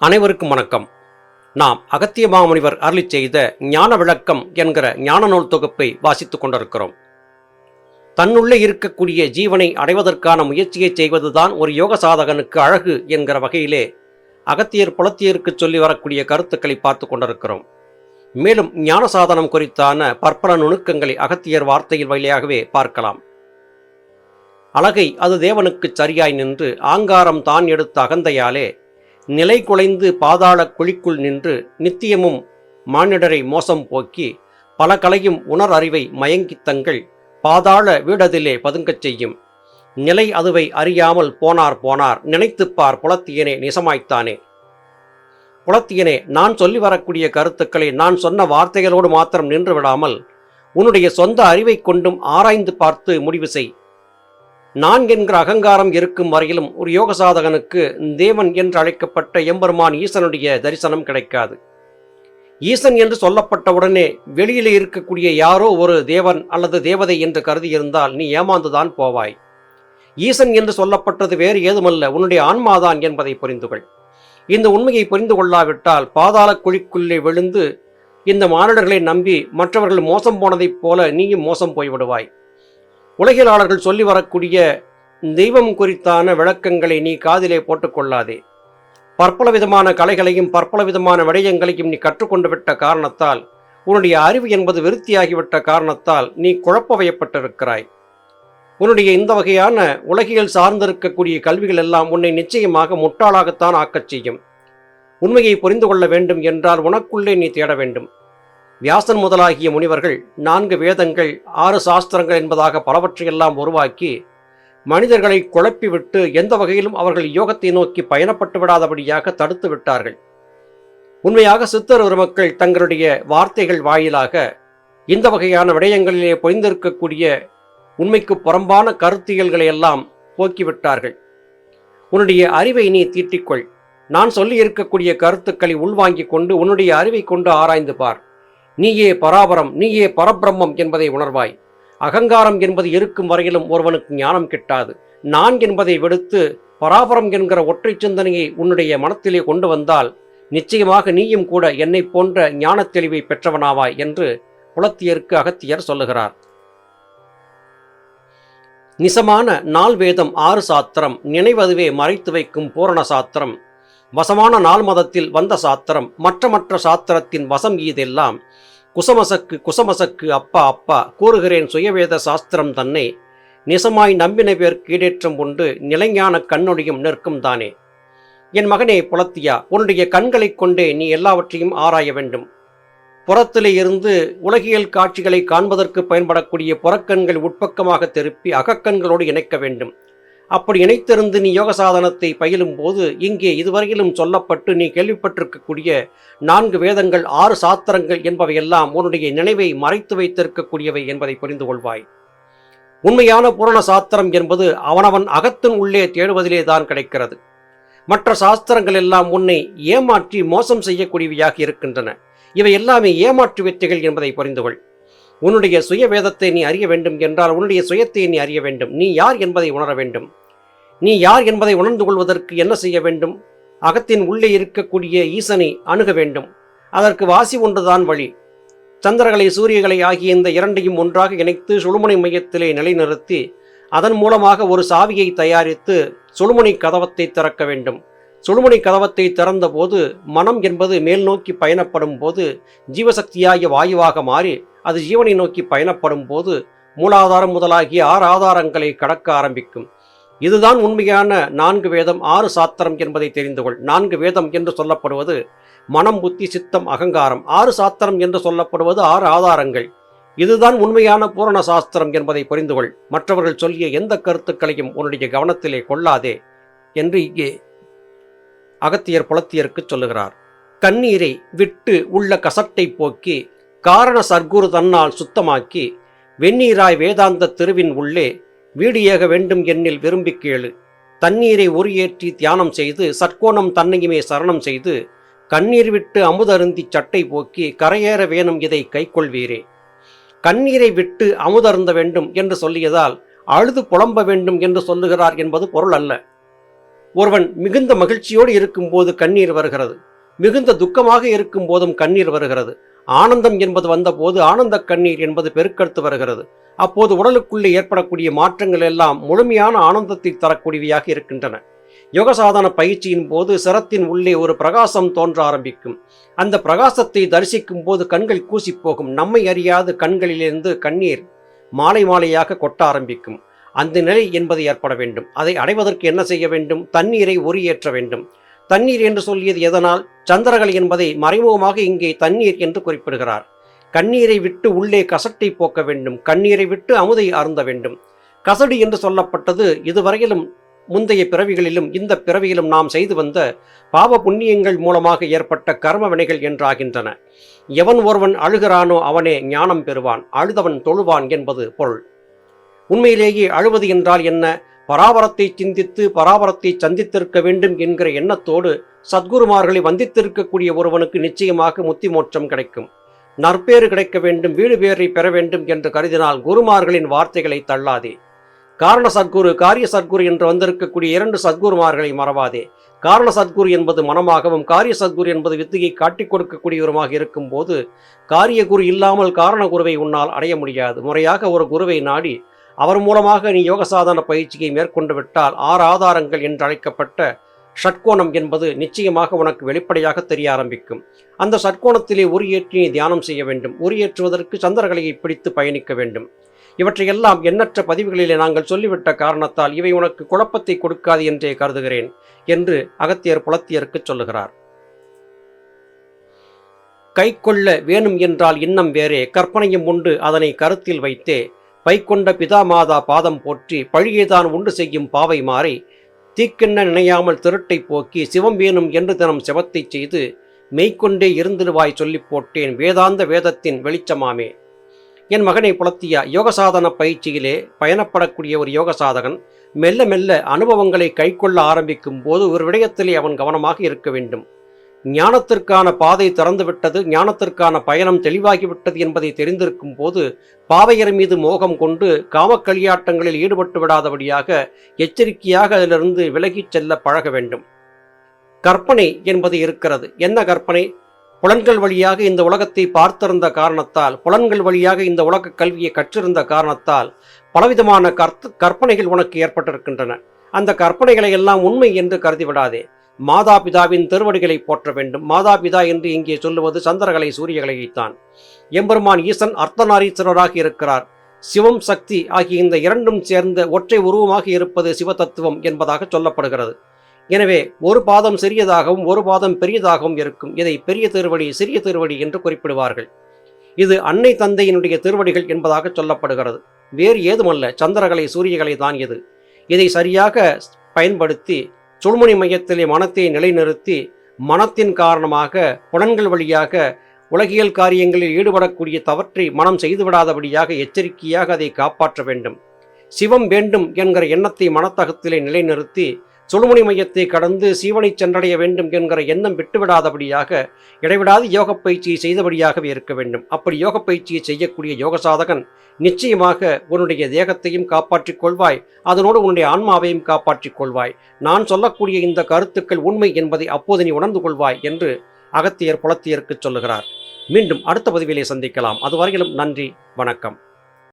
அனைவருக்கும் வணக்கம். நாம் அகத்திய மாமுனிவர் அருளி செய்த ஞான விளக்கம் என்கிற ஞான நூல் தொகுப்பை வாசித்துக் கொண்டிருக்கிறோம். தன்னுள்ளே இருக்கக்கூடிய ஜீவனை அடைவதற்கான முயற்சியை செய்வதுதான் ஒரு யோக சாதகனுக்கு அழகு என்கிற வகையிலே அகத்தியர் புலத்தியருக்கு சொல்லி வரக்கூடிய கருத்துக்களை பார்த்து கொண்டிருக்கிறோம். மேலும் ஞான சாதனம் குறித்தான பற்பல நுணுக்கங்களை அகத்தியர் வார்த்தையில் வழியாகவே பார்க்கலாம். அழகை அது தேவனுக்குச் சரியாய் நின்று ஆங்காரம் தான் எடுத்த அகந்தையாலே நிலை குலைந்து பாதாள குழிக்குள் நின்று நித்தியமும் மானிடரை மோசம் போக்கி பல கலையும் உணர் அறிவை மயங்கித் தங்கள் பாதாள வீடதிலே பதுங்கச் செய்யும். நிலை அதுவை அறியாமல் போனார் போனார் நினைத்துப்பார் புலத்தியனே நிசமாய்த்தானே. புலத்தியனே நான் சொல்லி வரக்கூடிய கருத்துக்களை நான் சொன்ன வார்த்தைகளோடு மாத்திரம் நின்று விடாமல் உன்னுடைய சொந்த அறிவை கொண்டும் ஆராய்ந்து பார்த்து முடிவு செய். நான் என்கிற அகங்காரம் இருக்கும் வரையிலும் ஒரு யோக சாதகனுக்கு தேவன் என்று அழைக்கப்பட்ட எம்பெருமான் ஈசனுடைய தரிசனம் கிடைக்காது. ஈசன் என்று சொல்லப்பட்டவுடனே வெளியிலே இருக்கக்கூடிய யாரோ ஒரு தேவன் அல்லது தேவதை என்று கருதி இருந்தால் நீ ஏமாந்துதான் போவாய். ஈசன் என்று சொல்லப்பட்டது வேறு ஏதுமல்ல உன்னுடைய ஆன்மாதான் என்பதை புரிந்துகொள். இந்த உண்மையை புரிந்து கொள்ளாவிட்டால் பாதாள குழிக்குள்ளே விழுந்து இந்த மானிடர்களை நம்பி மற்றவர்கள் மோசம் போனதைப் போல நீயும் மோசம் போய்விடுவாய். உலகியலாளர்கள் சொல்லி வரக்கூடிய தெய்வம் குறித்தான விளக்கங்களை நீ காதிலே போட்டுக்கொள்ளாதே. பற்பல விதமான கலைகளையும் பற்பல விதமான விடயங்களையும் நீ கற்றுக்கொண்டு விட்ட காரணத்தால் உன்னுடைய அறிவு என்பது விருத்தியாகிவிட்ட காரணத்தால் நீ குழப்ப வயப்பட்டிருக்கிறாய் உன்னுடைய இந்த வகையான உலகியல் சார்ந்திருக்கக்கூடிய கல்விகள் எல்லாம் உன்னை நிச்சயமாக முட்டாளாகத்தான் ஆக்கச் செய்யும். உண்மையை புரிந்து கொள்ள வேண்டும் என்றால் உனக்குள்ளே நீ தேட வேண்டும். வியாசன் முதலாகிய முனிவர்கள் நான்கு வேதங்கள் ஆறு சாஸ்திரங்கள் என்பதாக பலவற்றையெல்லாம் உருவாக்கி மனிதர்களை குழப்பிவிட்டு எந்த வகையிலும் அவர்கள் யோகத்தை நோக்கி பயணப்பட்டு விடாதபடியாக தடுத்து விட்டார்கள். உண்மையாக சித்தர் மக்கள் தங்களுடைய வார்த்தைகள் வாயிலாக இந்த வகையான விடயங்களிலே பொய்ந்திருக்கக்கூடிய உண்மைக்கு புறம்பான கருத்தியல்களை எல்லாம் போக்கிவிட்டார்கள். உன்னுடைய அறிவை நீ தீட்டிக்கொள். நான் சொல்லி இருக்கக்கூடிய கருத்துக்களை உள்வாங்கிக் கொண்டு உன்னுடைய அறிவை கொண்டு ஆராய்ந்து பார். நீயே பராபரம் நீயே பரபிரம்மம் என்பதை உணர்வாய். அகங்காரம் என்பது இருக்கும் வரையிலும் ஒருவனுக்கு ஞானம் கிட்டாது. நான் என்பதை விடுத்து பராபரம் என்கிற ஒற்றை சிந்தனையை உன்னுடைய மனத்திலே கொண்டு வந்தால் நிச்சயமாக நீயும் கூட என்னை போன்ற ஞான தெளிவை பெற்றவனாவாய் என்று புலத்தியருக்கு அகத்தியர் சொல்லுகிறார். நிசமான நால் வேதம் ஆறு சாத்திரம் நினைவதுவே மறைத்து வைக்கும் பூரண சாத்திரம். வசமான நாள் மதத்தில் வந்த சாத்திரம். மற்ற மற்ற சாத்திரத்தின் வசம் ஈதெல்லாம் குசமசக்கு குசமசக்கு அப்பா அப்பா கூறுகிறேன் சுயவேத சாஸ்திரம் தன்னை. நிசமாய் நம்பின பேர் கீடேற்றம் உண்டு நிலைஞான கண்ணொடியும் நிற்கும் தானே. என் மகனே புலத்தியா உன்னுடைய கண்களைக் கொண்டே நீ எல்லாவற்றையும் ஆராய வேண்டும். புறத்திலே இருந்து உலகியல் காட்சிகளை காண்பதற்கு பயன்படக்கூடிய புறக்கண்கள் உட்பக்கமாக திருப்பி அகக்கண்களோடு இணைக்க வேண்டும். அப்படி இணைத்திருந்து நீ யோக சாதனத்தை பயிலும் போது இங்கே இதுவரையிலும் சொல்லப்பட்டு நீ கேள்விப்பட்டிருக்கக்கூடிய நான்கு வேதங்கள் ஆறு சாத்திரங்கள் என்பவையெல்லாம் உன்னுடைய நினைவை மறைத்து வைத்திருக்கக்கூடியவை என்பதை புரிந்து கொள்வாய். உண்மையான பூரண சாஸ்திரம் என்பது அவனவன் அகத்தின் உள்ளே தேடுவதிலே தான் கிடைக்கிறது. மற்ற சாஸ்திரங்கள் எல்லாம் உன்னை ஏமாற்றி மோசம் செய்யக்கூடியவையாக இருக்கின்றன. இவை எல்லாமே ஏமாற்று வெற்றிகள் என்பதை புரிந்து கொள். உன்னுடைய சுய வேதத்தை நீ அறிய வேண்டும் என்றால் உன்னுடைய சுயத்தை நீ அறிய வேண்டும். நீ யார் என்பதை உணர வேண்டும். நீ யார் என்பதை உணர்ந்து கொள்வதற்கு என்ன செய்ய வேண்டும்? அகத்தின் உள்ளே இருக்கக்கூடிய ஈசனை அணுக வேண்டும். அதற்கு வாசி ஒன்றுதான் வழி. சந்திரகளை சூரியகளை ஆகிய இந்த இரண்டையும் ஒன்றாக இணைத்து சுழுமுனை மையத்திலே நிலைநிறுத்தி அதன் மூலமாக ஒரு சாவியை தயாரித்து சுழுமுனை கதவத்தை திறக்க வேண்டும். சுழுமுனை கதவத்தை திறந்தபோது மனம் என்பது மேல் நோக்கி பயணப்படும் போது ஜீவசக்தியாகிய வாயுவாக மாறி அது ஜீவனை நோக்கி பயணப்படும் போது மூலாதாரம் முதலாகிய ஆறு ஆதாரங்களை கடக்க ஆரம்பிக்கும். இதுதான் உண்மையான நான்கு வேதம் ஆறு சாத்திரம் என்பதை தெரிந்து கொள். நான்கு வேதம் என்று சொல்லப்படுவது மனம் புத்தி சித்தம் அகங்காரம். ஆறு சாத்திரம் என்று சொல்லப்படுவது ஆறு ஆதாரங்கள். இதுதான் உண்மையான பூரண சாஸ்திரம் என்பதை புரிந்து கொள். மற்றவர்கள் சொல்லிய எந்த கருத்துக்களையும் உன்னுடைய கவனத்திலே கொள்ளாதே என்று இங்கே அகத்தியர் புலத்தியருக்கு சொல்லுகிறார். கண்ணீரை விட்டு உள்ள கசட்டை போக்கி காரண சர்க்குரு தன்னால் சுத்தமாக்கி வெந்நீராய் வேதாந்த திருவின் உள்ளே வீடு ஏக வேண்டும் என்னில் விரும்பி கேளு. தண்ணீரை உரியேற்றி தியானம் செய்து சற்கோணம் தன்னையுமே சரணம் செய்து கண்ணீர் விட்டு அமுதருந்தி சட்டை போக்கி கரையேற வேணும் இதை கைக்கொள்வீரே. கண்ணீரை விட்டு அமுதருந்த வேண்டும் என்று சொல்லியதால் அழுது புலம்ப வேண்டும் என்று சொல்லுகிறார் என்பது பொருள் அல்ல. ஒருவன் மிகுந்த மகிழ்ச்சியோடு இருக்கும்போது கண்ணீர் வருகிறது. மிகுந்த துக்கமாக இருக்கும் போதும் கண்ணீர் வருகிறது. ஆனந்தம் என்பது வந்தபோது ஆனந்த கண்ணீர் என்பது பெருக்கெடுத்து வருகிறது. அப்போது உடலுக்குள்ளே ஏற்படக்கூடிய மாற்றங்கள் எல்லாம் முழுமையான ஆனந்தத்தை தரக்கூடியவையாக இருக்கின்றன. யோக சாதன பயிற்சியின் போது சிரத்தின் உள்ளே ஒரு பிரகாசம் தோன்ற ஆரம்பிக்கும். அந்த பிரகாசத்தை தரிசிக்கும் போது கண்கள் கூசி போகும் நம்மை அறியாது கண்களிலிருந்து கண்ணீர் மாலை மாலையாக கொட்ட ஆரம்பிக்கும். அந்த நிலை என்பது ஏற்பட வேண்டும். அதை அடைவதற்கு என்ன செய்ய வேண்டும்? தண்ணீரை ஒரியேற்ற வேண்டும். தண்ணீர் என்று சொல்லியது எதனால்? சந்திரகலை என்பதை மறைமுகமாக இங்கே தண்ணீர் என்று குறிப்பிடுகிறார். கண்ணீரை விட்டு உள்ளே கசட்டை போக்க வேண்டும். கண்ணீரை விட்டு அமுதை அருந்த வேண்டும். கசடு என்று சொல்லப்பட்டது இதுவரையிலும் முந்தைய பிறவிகளிலும் இந்த பிறவியிலும் நாம் செய்து வந்த பாவ புண்ணியங்கள் மூலமாக ஏற்பட்ட கர்ம வினைகள் என்றாகின்றன. எவன் ஒருவன் அழுகிறானோ அவனே ஞானம் பெறுவான். அழுதவன் தொழுவான் என்பது பொருள். உண்மையிலேயே அழுவது என்றால் என்ன? பராபரத்தை சிந்தித்து பராபரத்தை சந்தித்திருக்க வேண்டும் என்கிற எண்ணத்தோடு சத்குருமார்களை வந்தித்திருக்கக்கூடிய ஒருவனுக்கு நிச்சயமாக முத்தி மோட்சம் கிடைக்கும். நற்பேறு கிடைக்க வேண்டும் வீடு பேரை பெற வேண்டும் என்று கருதினால் குருமார்களின் வார்த்தைகளை தள்ளாதே. காரண சத்குரு காரிய சத்குரு என்று வந்திருக்கக்கூடிய இரண்டு சத்குருமார்களை மறவாதே. காரண சத்குரு என்பது மனமாகவும் காரிய சத்குரு என்பது வித்தியை காட்டிக் கொடுக்கக்கூடியவருமாக இருக்கும்போது காரிய குரு இல்லாமல் காரண குருவை உன்னால் அடைய முடியாது. முறையாக ஒரு குருவை நாடி அவர் மூலமாக நீ யோக சாதன பயிற்சியை மேற்கொண்டு விட்டால் ஆறு ஆதாரங்கள் என்று அழைக்கப்பட்ட ஷட்கோணம் என்பது நிச்சயமாக உனக்கு வெளிப்படையாக தெரிய ஆரம்பிக்கும். அந்த சட்கோணத்திலே உரியேற்றி நீ தியானம் செய்ய வேண்டும். உரியேற்றுவதற்கு சந்திரகலையை பிடித்து பயணிக்க வேண்டும். இவற்றையெல்லாம் எண்ணற்ற பதிவுகளிலே நாங்கள் சொல்லிவிட்ட காரணத்தால் இவை உனக்கு குழப்பத்தை கொடுக்காது என்றே கருதுகிறேன் என்று அகத்தியர் புலத்தியருக்கு சொல்லுகிறார். கை கொள்ள வேணும் என்றால் இன்னம் வேறே. கற்பனையும் உண்டு. அதனை கருத்தில் வைத்தே பைக்கொண்ட பிதா மாதா பாதம் போற்றி பழியைதான் உண்டு செய்யும் பாவை மாறி தீக்கிண்ண நினையாமல் திருட்டை போக்கி சிவம் வேணும் என்று தினம் செவத்தை செய்து மெய்க்கொண்டே இருந்திருவாய் சொல்லிப் போட்டேன் வேதாந்த வேதத்தின் வெளிச்சமாமே. என் மகனை புலத்தியா யோகசாதன பயிற்சியிலே பயணப்படக்கூடிய ஒரு யோகசாதகன் மெல்ல மெல்ல அனுபவங்களை கைக்கொள்ள ஆரம்பிக்கும் போது ஒரு விடயத்திலே அவன் கவனமாக இருக்க வேண்டும். ஞானத்திற்கான பாதை திறந்துவிட்டது ஞானத்திற்கான பயணம் தெளிவாகிவிட்டது என்பதை தெரிந்திருக்கும் போது பாவையர் மீது மோகம் கொண்டு காமக்கலியாட்டங்களில் ஈடுபட்டு விடாதபடியாக எச்சரிக்கையாக அதிலிருந்து விலகிச் செல்ல பழக வேண்டும். கற்பனை என்பது இருக்கிறது. என்ன கற்பனை? புலன்கள் வழியாக இந்த உலகத்தை பார்த்திருந்த காரணத்தால் புலன்கள் வழியாக இந்த உலக கல்வியை கற்றிருந்த காரணத்தால் பலவிதமான கற்பனைகள் உனக்கு ஏற்பட்டிருக்கின்றன. அந்த கற்பனைகளை எல்லாம் உண்மை என்று கருதிவிடாதே மாதா பிதாவின் திருவடிகளை போற்ற வேண்டும். மாதா பிதா என்று இங்கே சொல்லுவது சந்திரகலை சூரியகலையைத்தான் எம்பெருமான் ஈசன் அர்த்தநாரீஸ்வரராக இருக்கிறார். சிவம் சக்தி ஆகிய இந்த இரண்டும் சேர்ந்த ஒற்றை உருவமாக இருப்பது சிவதத்துவம் என்பதாக சொல்லப்படுகிறது. எனவே ஒரு பாதம் சிறியதாகவும் ஒரு பாதம் பெரியதாகவும் இருக்கும். இதை பெரிய திருவடி சிறிய திருவடி என்று குறிப்பிடுவார்கள். இது அன்னை தந்தையினுடைய திருவடிகள் என்பதாக சொல்லப்படுகிறது. வேறு ஏதுமல்ல சந்திரகலை சூரியகலை தான் இது. இதை சரியாக பயன்படுத்தி சுழுமணி மையத்திலே மனத்தை நிலைநிறுத்தி மனத்தின் காரணமாக புலன்கள் வழியாக உலகியல் காரியங்களில் ஈடுபடக்கூடிய தவற்றை மனம் செய்துவிடாதபடியாக எச்சரிக்கையாக அதை காப்பாற்ற வேண்டும். சிவம் வேண்டும் என்கிற எண்ணத்தை மனத்தகத்திலே நிலைநிறுத்தி சுழுமுனை மையத்தை கடந்து சீவனை சென்றடைய வேண்டும் என்கிற எண்ணம் விட்டுவிடாதபடியாக இடைவிடாது யோக பயிற்சியை செய்தபடியாகவே இருக்க வேண்டும். அப்படி யோக பயிற்சியை செய்யக்கூடிய யோக சாதகன் நிச்சயமாக உன்னுடைய தேகத்தையும் காப்பாற்றிக் கொள்வாய். அதனோடு உன்னுடைய ஆன்மாவையும் காப்பாற்றிக் கொள்வாய். நான் சொல்லக்கூடிய இந்த கருத்துக்கள் உண்மை என்பதை அப்போது நீ உணர்ந்து கொள்வாய் என்று அகத்தியர் புலத்தியருக்கு சொல்லுகிறார். மீண்டும் அடுத்த பதிவிலே சந்திக்கலாம். அதுவரையிலும் நன்றி வணக்கம்.